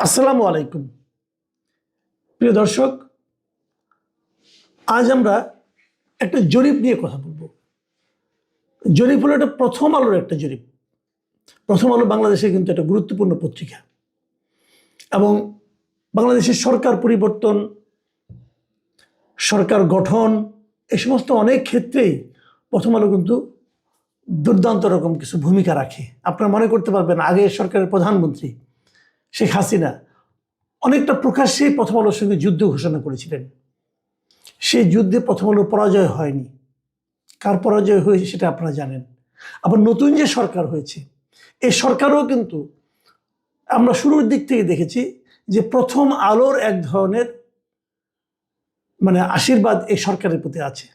আসসালামু আলাইকুম। প্রিয় দর্শক, আজ আমরা একটা জরিপ নিয়ে কথা বলব। জরিপ হলো একটা প্রথম আলোর একটা জরিপ। প্রথম আলো বাংলাদেশে কিন্তু একটা গুরুত্বপূর্ণ পত্রিকা। এবং বাংলাদেশের সরকার পরিবর্তন, সরকার গঠন, এ সমস্ত অনেক ক্ষেত্রেই প্রথম আলো কিন্তু দুর্দান্ত রকম কিছু ভূমিকা রাখে। আপনারা মনে করতে পারবেন, আগে সরকারের প্রধানমন্ত্রী শেখ হাসিনা অনেকটা প্রকাশ্যে প্রথম আলোর সঙ্গে যুদ্ধ ঘোষণা করেছিলেন। সেই যুদ্ধে প্রথম আলো পরাজয় হয়নি। কার পরাজয় হয়েছে সেটা আপনারা জানেন। আবার নতুন যে সরকার হয়েছে এই সরকারও কিন্তু আমরা শুরুর দিক থেকে দেখেছি যে প্রথম আলোর এক ধরনের মানে আশীর্বাদ এই সরকারের প্রতি আছে।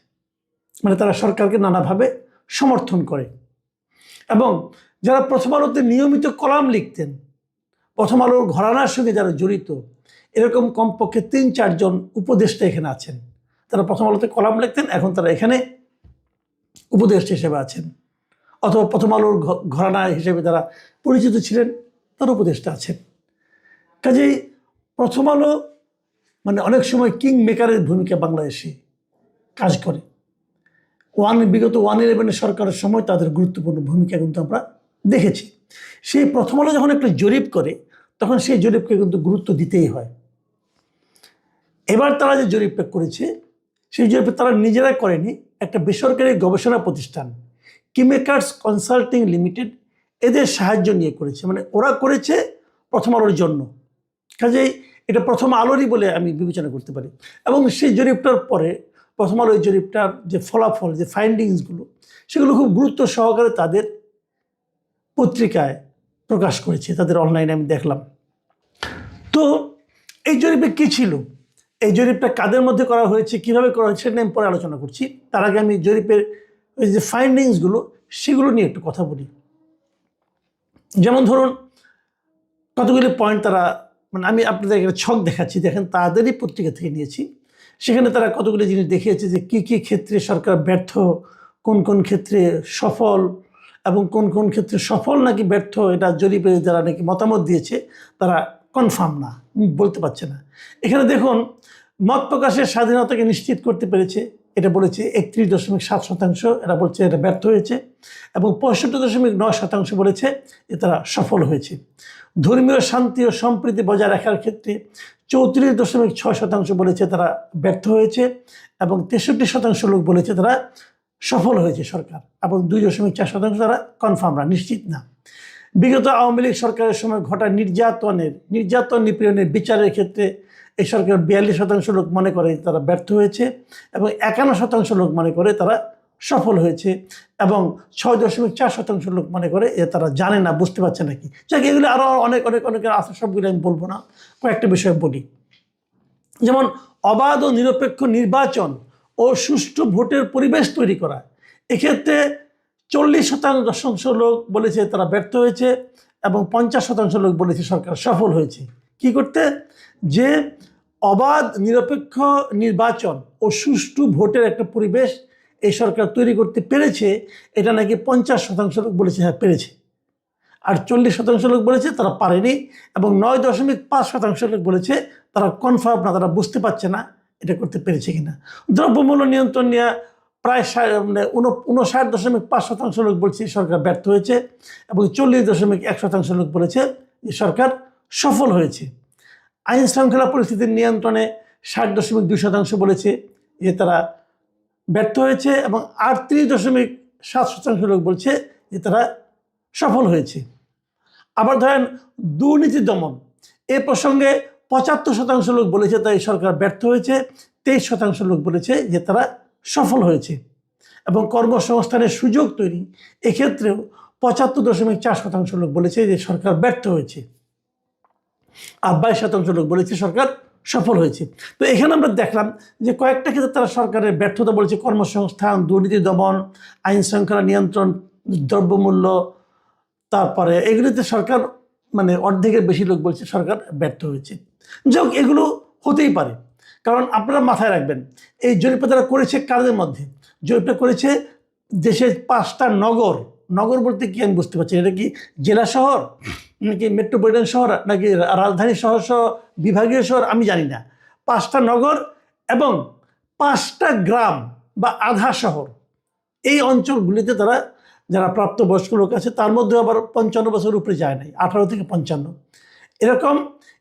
মানে তারা সরকারকে নানাভাবে সমর্থন করে। এবং যারা প্রথম আলোতে নিয়মিত কলাম লিখতেন প্রথম আলোর ঘরানার সঙ্গে যারা জড়িত, এরকম কমপক্ষে তিন চারজন উপদেষ্টা এখানে আছেন। তারা প্রথম আলোতে কলাম লিখতেন, এখন তারা এখানে উপদেষ্টা হিসেবে আছেন। অথবা প্রথম আলোর ঘরানা হিসেবে তারা পরিচিত ছিলেন, তার উপদেষ্টা আছেন। কাজেই প্রথম আলো মানে অনেক সময় কিং মেকারের ভূমিকা বাংলাদেশে কাজ করে। ওয়ান, বিগত ওয়ান ইলেভেনের সরকারের সময় তাদের গুরুত্বপূর্ণ ভূমিকা কিন্তু আমরা দেখেছি। সেই প্রথম আলো যখন একটা জরিপ করে, তখন সেই জরিপকে কিন্তু গুরুত্ব দিতেই হয়। এবার তারা যে জরিপটা করেছে, সেই জরিপে তারা নিজেরা করেনি, একটা বেসরকারি গবেষণা প্রতিষ্ঠান, কিমেকার্স কনসাল্টিং লিমিটেড, এদের সাহায্য নিয়ে করেছে। মানে ওরা করেছে প্রথম আলোর জন্য। কাজেই এটা প্রথম আলোরই বলে আমি বিবেচনা করতে পারি। এবং সেই জরিপটার পরে প্রথম আলো জরিপটার যে ফলাফল, যে ফাইন্ডিংসগুলো সেগুলো খুব গুরুত্ব সহকারে তাদের পত্রিকায় প্রকাশ করেছে, তাদের অনলাইনে আমি দেখলাম। তো এই জরিপে কী ছিল? এই জরিপটা কাদের মধ্যে করা হয়েছে, কীভাবে করা হয়েছে সেটা আমি পরে আলোচনা করছি। তার আগে আমি জরিপের ওই যে ফাইন্ডিংসগুলো সেগুলো নিয়ে একটু কথা বলি। যেমন ধরুন, কতগুলি পয়েন্ট তারা মানে আমি আপনাদের একটা ছক দেখাচ্ছি, দেখেন তাদেরই পত্রিকা থেকে নিয়েছি। সেখানে তারা কতগুলি জিনিস দেখিয়েছে যে কী কী ক্ষেত্রে সরকার ব্যর্থ, কোন কোন ক্ষেত্রে সফল এবং কোন কোন ক্ষেত্রে সফল নাকি ব্যর্থ, এটা জরিপে যারা নাকি মতামত দিয়েছে, তারা কনফার্ম না, বলতে পারছে না। এখানে দেখুন, মত প্রকাশের স্বাধীনতাকে নিশ্চিত করতে পেরেছে, এটা বলেছে একত্রিশ দশমিক সাত শতাংশ, এরা বলছে এটা ব্যর্থ হয়েছে, এবং পঁয়ষট্টি দশমিক নয় শতাংশ বলেছে যে তারা সফল হয়েছে। ধর্মীয় শান্তি ও সম্প্রীতি বজায় রাখার ক্ষেত্রে চৌত্রিশ দশমিক ছয় শতাংশ বলেছে তারা ব্যর্থ হয়েছে, এবং তেষট্টি শতাংশ লোক বলেছে তারা সফল হয়েছে সরকার এবং দুই দশমিক চার শতাংশ তারা কনফার্ম না, নিশ্চিত না। বিগত আওয়ামী লীগ সরকারের সময় ঘটা নির্যাতনের, নির্যাতন নিপীড়নের বিচারের ক্ষেত্রে এই সরকার বিয়াল্লিশ শতাংশ লোক মনে করে তারা ব্যর্থ হয়েছে এবং একান্ন শতাংশ লোক মনে করে তারা সফল হয়েছে এবং ছয় দশমিক চার শতাংশ লোক মনে করে এ তারা জানে না, বুঝতে পারছে নাকি যাক, এগুলো আরও অনেক অনেক অনেকের আছে, সবগুলো আমি বলব না। কয়েকটা বিষয় বলি। যেমন, অবাধ ও নিরপেক্ষ নির্বাচন ও সুষ্ঠু ভোটের পরিবেশ তৈরি করা। এক্ষেত্রে চল্লিশ শতাংশ লোক বলেছে তারা ব্যর্থ হয়েছে এবং পঞ্চাশ শতাংশ লোক বলেছে সরকার সফল হয়েছে। কি করতে? যে অবাধ, নিরপেক্ষ নির্বাচন ও সুষ্ঠু ভোটের একটা পরিবেশ এই সরকার তৈরি করতে পেরেছে, এটা নাকি পঞ্চাশ শতাংশ লোক বলেছে হ্যাঁ পেরেছে। আর চল্লিশ শতাংশ লোক বলেছে তারা পারেনি এবং নয় দশমিক পাঁচ শতাংশ লোক বলেছে তারা কনফার্ম না, তারা বুঝতে পারছে না। এটা করতে পেরেছে কিনা? দ্রব্যমূল্য নিয়ন্ত্রণ নিয়ে প্রায় মানে উন- উনষাট দশমিক পাঁচ শতাংশ লোক বলছে সরকার ব্যর্থ হয়েছে এবং চল্লিশ দশমিক এক শতাংশ লোক বলেছে যে সরকার সফল হয়েছে। আইন শৃঙ্খলা পরিস্থিতির নিয়ন্ত্রণে ষাট দশমিক দুই শতাংশ বলেছে যে তারা ব্যর্থ হয়েছে এবং আটত্রিশ দশমিক সাত শতাংশ লোক বলছে যে তারা সফল হয়েছে। আবার ধরেন দুর্নীতি দমন, এ প্রসঙ্গে পঁচাত্তর শতাংশ লোক বলেছে তাই সরকার ব্যর্থ হয়েছে, তেইশ শতাংশ লোক বলেছে যে তারা সফল হয়েছে এবং কর্মসংস্থানের সুযোগ তৈরি। এক্ষেত্রেও পঁচাত্তর দশমিক চার শতাংশ লোক বলেছে যে সরকার ব্যর্থ হয়েছে। আর বাইশ শতাংশ লোক বলেছে সরকার সফল হয়েছে। তো এখানে আমরা দেখলাম যে কয়েকটা ক্ষেত্রে তারা সরকারের ব্যর্থতা বলেছে। কর্মসংস্থান, দুর্নীতি দমন, আইন শৃঙ্খলা নিয়ন্ত্রণ, দ্রব্যমূল্য, তারপরে এগুলিতে সরকার মানে অর্ধেকের বেশি লোক বলছে সরকার ব্যর্থ হয়েছে। যাক এগুলো হতেই পারে। কারণ আপনারা মাথায় রাখবেন, এই জরিপটা তারা করেছে কাদের মধ্যে? জরিপটা করেছে দেশের পাঁচটা নগর। নগর বলতে কি আমি বুঝতে পারছি এটা কি জেলা শহর, নাকি মেট্রোপলিটন শহর, নাকি রাজধানী শহর সহ বিভাগীয় শহর? আমি জানি না। পাঁচটা নগর এবং পাঁচটা গ্রাম বা আধা শহর। এই অঞ্চলগুলিতে তারা, যারা প্রাপ্তবয়স্ক লোক আছে, তার মধ্যে আবার পঞ্চান্ন বছর উপরে যায় নাই, আঠারো থেকে পঞ্চান্ন। এরকম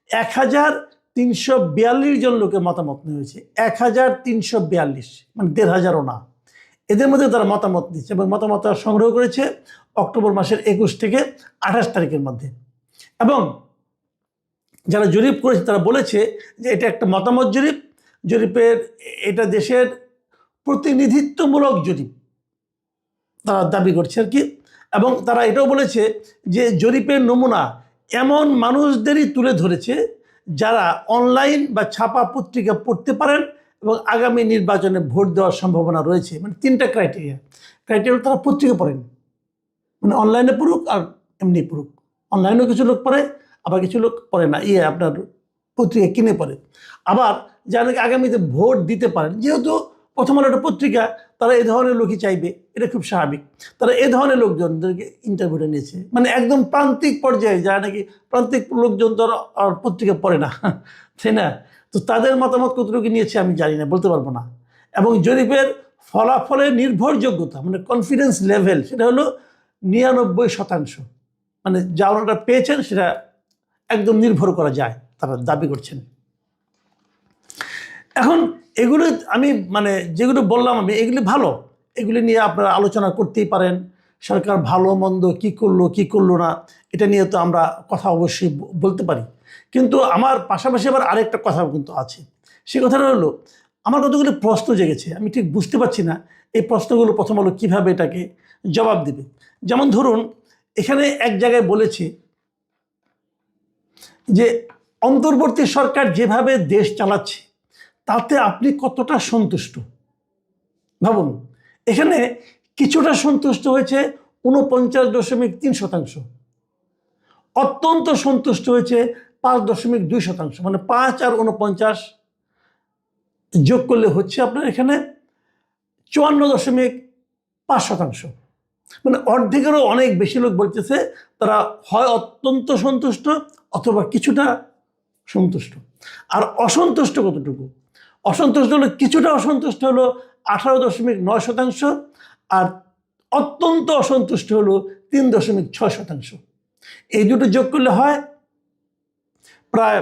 এক হাজার তিনশো বিয়াল্লিশ জন লোকের মতামত নিয়েছে এক হাজার তিনশো বিয়াল্লিশ মানে দেড় হাজারও না। এদের মধ্যে তারা মতামত দিচ্ছে এবং মতামত সংগ্রহ করেছে অক্টোবর মাসের একুশ থেকে আঠাশ তারিখের মধ্যে। এবং যারা জরিপ করেছে তারা বলেছে যে এটা একটা মতামত জরিপ। জরিপের এটা দেশের প্রতিনিধিত্বমূলক জরিপ তারা দাবি করছে আর কি। এবং তারা এটাও বলেছে যে জরিপের নমুনা এমন মানুষদেরই তুলে ধরেছে যারা অনলাইন বা ছাপা পত্রিকা পড়তে পারেন এবং আগামী নির্বাচনে ভোট দেওয়ার সম্ভাবনা রয়েছে। মানে তিনটা ক্রাইটেরিয়া ক্রাইটেরিয়া তারা পত্রিকা পড়েন। মানে অনলাইনে পড়ুক আর এমনি পড়ুক। অনলাইনেও কিছু লোক পড়ে, আবার কিছু লোক পড়ে না। ইয়ে আপনার পত্রিকা কিনে পড়ে। আবার যারা আগামীতে ভোট দিতে পারেন, যেহেতু প্রথম আলো একটা পত্রিকা, তারা এ ধরনের লোকই চাইবে, এটা খুব স্বাভাবিক। তারা এ ধরনের লোকজনদেরকে ইন্টারভিউটা নিয়েছে। মানে একদম প্রান্তিক পর্যায়ে যারা নাকি প্রান্তিক লোকজন তো আর- পত্রিকা পড়ে না, তাই না? তো তাদের মতামত কতটুকু নিয়েছে আমি জানি না, বলতে পারব না। এবং জরিপের ফলাফলের নির্ভরযোগ্যতা মানে কনফিডেন্স লেভেল সেটা হলো নিরানব্বই শতাংশ। মানে যা ওনারা পেয়েছেন, সেটা একদম নির্ভর করা যায়, তারা দাবি করছেন। এখন এগুলো আমি মানে যেগুলো বললাম আমি, এগুলি ভালো। এগুলি নিয়ে আপনারা আলোচনা করতেই পারেন, সরকার ভালো মন্দ কী করল কী করল না, এটা নিয়ে তো আমরা কথা অবশ্যই বলতে পারি। কিন্তু আমার পাশাপাশি আবার আরেকটা কথা কিন্তু আছে। সে কথাটা হলো, আমার কতগুলো প্রশ্ন জেগেছে, আমি ঠিক বুঝতে পারছি না, এই প্রশ্নগুলো প্রথম হলো কীভাবে এটাকে জবাব দেবে? যেমন ধরুন, এখানে এক জায়গায় বলেছে যে, অন্তর্বর্তী সরকার যেভাবে দেশ চালাচ্ছে তাতে আপনি কতটা সন্তুষ্ট? ভাবুন, এখানে কিছুটা সন্তুষ্ট হয়েছে উনপঞ্চাশ দশমিক তিন শতাংশ। অত্যন্ত সন্তুষ্ট হয়েছে পাঁচ দশমিক দুই শতাংশ মানে পাঁচ আর উনপঞ্চাশ যোগ করলে হচ্ছে আপনার এখানে চুয়ান্ন দশমিক পাঁচ শতাংশ। মানে অর্ধেকেরও অনেক বেশি লোক বলতেছে তারা হয় অত্যন্ত সন্তুষ্ট অথবা কিছুটা সন্তুষ্ট। আর অসন্তুষ্ট কতটুকু? অসন্তুষ্ট হলো, কিছুটা অসন্তুষ্ট হলো আঠারো দশমিক নয় শতাংশ আর অত্যন্ত অসন্তুষ্ট হলো তিন দশমিক ছয় শতাংশ। এই দুটো যোগ করলে হয় প্রায়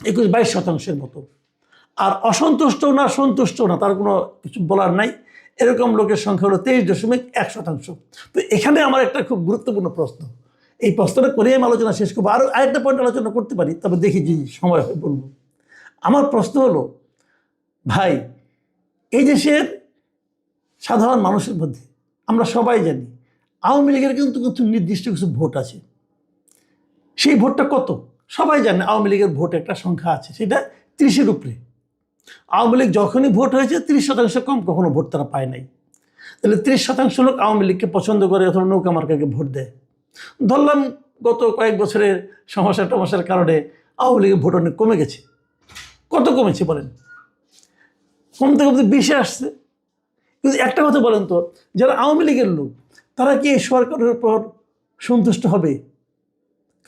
একুশ বাইশ শতাংশের মতো। আর অসন্তুষ্ট না সন্তুষ্ট না, তার কোনো কিছু বলার নাই। এরকম লোকের সংখ্যা হলো তেইশ দশমিক এক শতাংশ। তো এখানে আমার একটা খুব গুরুত্বপূর্ণ প্রশ্ন। এই প্রশ্নটা করে আমি আলোচনা শেষ করব। আরও আরেকটা পয়েন্ট আলোচনা করতে পারি, তবে দেখি যে সময় বলব। আমার প্রশ্ন হলো ভাই, এই দেশের সাধারণ মানুষের মধ্যে আমরা সবাই জানি, আওয়ামী লীগের কিন্তু কিছু নির্দিষ্ট কিছু ভোট আছে। সেই ভোটটা কত? সবাই জানে আওয়ামী লীগের ভোট একটা সংখ্যা আছে, সেটা তিরিশের উপরে। আওয়ামী লীগ যখনই ভোট হয়েছে, তিরিশ শতাংশ কম কখনো ভোট তারা পায় নাই। তাহলে তিরিশ শতাংশ লোক আওয়ামী লীগকে পছন্দ করে অথবা নৌকা মার্কাকে ভোট দেয়। ধরলাম গত কয়েক বছরের সমস্যা টমস্যার কারণে আওয়ামী লীগের ভোট অনেক কমে গেছে। কত কমেছে বলেন? কমতে কমতে বেশি আসছে। কিন্তু একটা কথা বলেন তো, যারা আওয়ামী লীগের লোক, তারা কি এই সরকারের উপর সন্তুষ্ট হবে?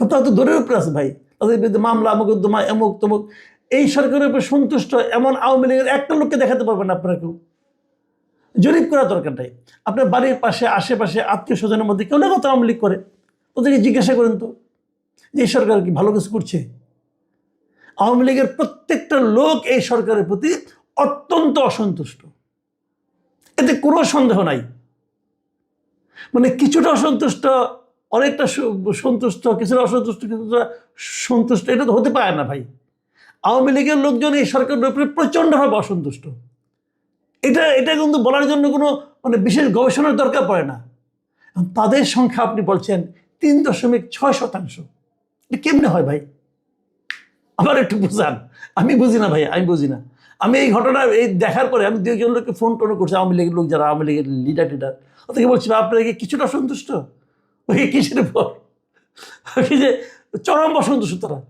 তারা তো দৌড়ের উপরে আছে ভাই। তাদের বিরুদ্ধে মামলা মোকদ্দমা এমুক তমুক। এই সরকারের উপর সন্তুষ্ট এমন আওয়ামী লীগের একটা লোককে দেখাতে পারবেন আপনারা কেউ। জরিপ করার দরকার নাই। আপনার বাড়ির পাশে, আশেপাশে, আত্মীয় স্বজনের মধ্যে কেউ না কত আওয়ামী লীগ করে। ওদেরকে জিজ্ঞাসা করেন তো, যে এই সরকার কি ভালো কিছু করছে? আওয়ামী লীগের প্রত্যেকটা লোক এই সরকারের প্রতি অত্যন্ত অসন্তুষ্ট। এতে কোনো সন্দেহ নাই। মানে কিছুটা অসন্তুষ্ট, অনেকটা সন্তুষ্ট, কিছুটা অসন্তুষ্ট, কিছুটা সন্তুষ্ট, এটা তো হতে পারে না ভাই। আওয়ামী লীগের লোকজন এই সরকারের উপরে প্রচণ্ডভাবে অসন্তুষ্ট। এটা এটা কিন্তু বলার জন্য কোনো মানে বিশেষ গবেষণার দরকার পড়ে না। তাদের সংখ্যা আপনি বলছেন তিন দশমিক ছয় শতাংশ। এটা কেমনে হয় ভাই? আবার একটু বুঝান। আমি বুঝি না ভাই, আমি বুঝি না। আমি এই ঘটনা এই দেখার পরে আমি দুইজন লোককে ফোন টোন করছি আওয়ামী লীগের লোক যারা আওয়ামী লীগের লিডার টিডার। ওদেরকে বলছি "ভাই, আপনারা কি কিছুটা সন্তুষ্ট ওই কিসের পর যে চরম অসন্তুষ্ট তারা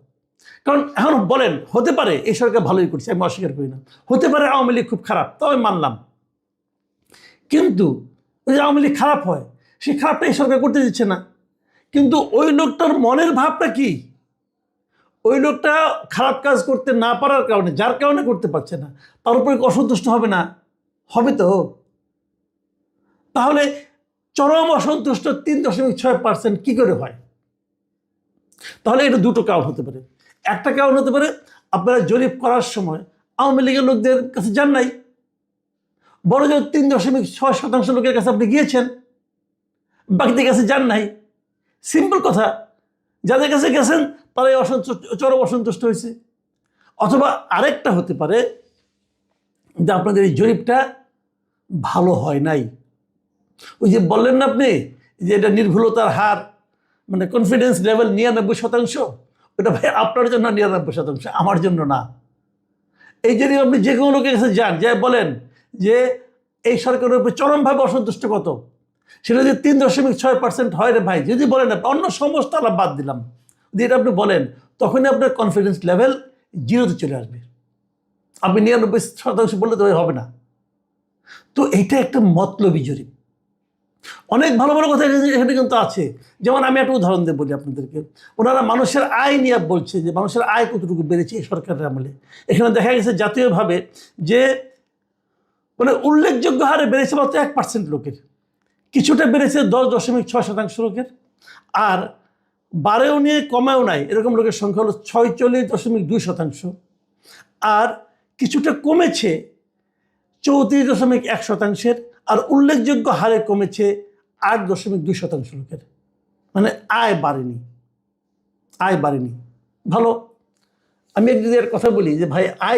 কারণ এখন বলেন হতে পারে এই সরকার ভালোই করছে আমি অস্বীকার করি না। হতে পারে আওয়ামী লীগ খুব খারাপ তাও আমি মানলাম। কিন্তু ওই যে আওয়ামী লীগ খারাপ হয় সে খারাপটা এই সরকার করতে দিচ্ছে না। কিন্তু ওই লোকটার মনের ভাবটা কি? ওই লোকটা খারাপ কাজ করতে না পারার কারণে, যার কারণে করতে পারছে না, তার উপরে অসন্তুষ্ট হবে না? হবে তো। তাহলে চরম অসন্তুষ্ট তিন দশমিক ছয় পার্সেন্ট কী করে হয়? তাহলে এটা দুটো কারণ হতে পারে। একটা কারণ হতে পারে, আপনারা জরিপ করার সময় আওয়ামী লীগের লোকদের কাছে যান নাই। বড় জোর তিন দশমিক ছয় শতাংশ লোকের কাছে আপনি গিয়েছেন, বাকিদের কাছে যান নাই। সিম্পল কথা, যাদের কাছে গেছেন তারাই অসন্তুষ্ট, চরম অসন্তুষ্ট হয়েছে। অথবা আরেকটা হতে পারে যে আপনাদের এই জরিপটা ভালো হয় নাই। ওই যে বললেন না আপনি যে এটা নির্ভুলতার হার মানে কনফিডেন্স লেভেল নিরানব্বই শতাংশ? ওটা ভাই আপনার জন্য নিরানব্বই শতাংশ, আমার জন্য না। এই যদি আপনি যে কোনো লোকের কাছে যান, যে বলেন যে এই সরকারের উপর চরমভাবে অসন্তুষ্ট কত? সেটা যদি তিন দশমিক ছয় পার্সেন্ট হয় রে ভাই, যদি বলেন অন্য সমস্ত আলাপ বাদ দিলাম। যদি এটা আপনি বলেন, তখনই আপনার কনফিডেন্স লেভেল জিরোতে চলে আসবে। আপনি নিরানব্বই শতাংশ বললে তো হবে না। তো এইটা একটা মতলবী জরিপ। অনেক ভালো ভালো কথা এখানে কিন্তু আছে। যেমন আমি একটা উদাহরণ দিয়ে বলি আপনাদেরকে। ওনারা মানুষের আয় নিয়ে বলছে যে, মানুষের আয় কতটুকু বেড়েছে এই সরকারের আমলে? এখানে দেখা গেছে জাতীয়ভাবে যে মানে উল্লেখযোগ্য হারে বেড়েছে মাত্র এক পার্সেন্ট লোকের। কিছুটা বেড়েছে দশ দশমিক ছয় শতাংশ লোকের। আর বারেও নিয়ে কমেও নাই। এরকম লোকের সংখ্যা হলো ছয়চল্লিশ দশমিক দুই শতাংশ। আর কিছুটা কমেছে চৌত্রিশ দশমিক এক শতাংশের, আর উল্লেখযোগ্য হারে কমেছে আট দশমিক দুই শতাংশ লোকের। মানে আয় বাড়েনি। আয় বাড়েনি। ভালো। আমি যদি কথা বলি যে ভাই আয়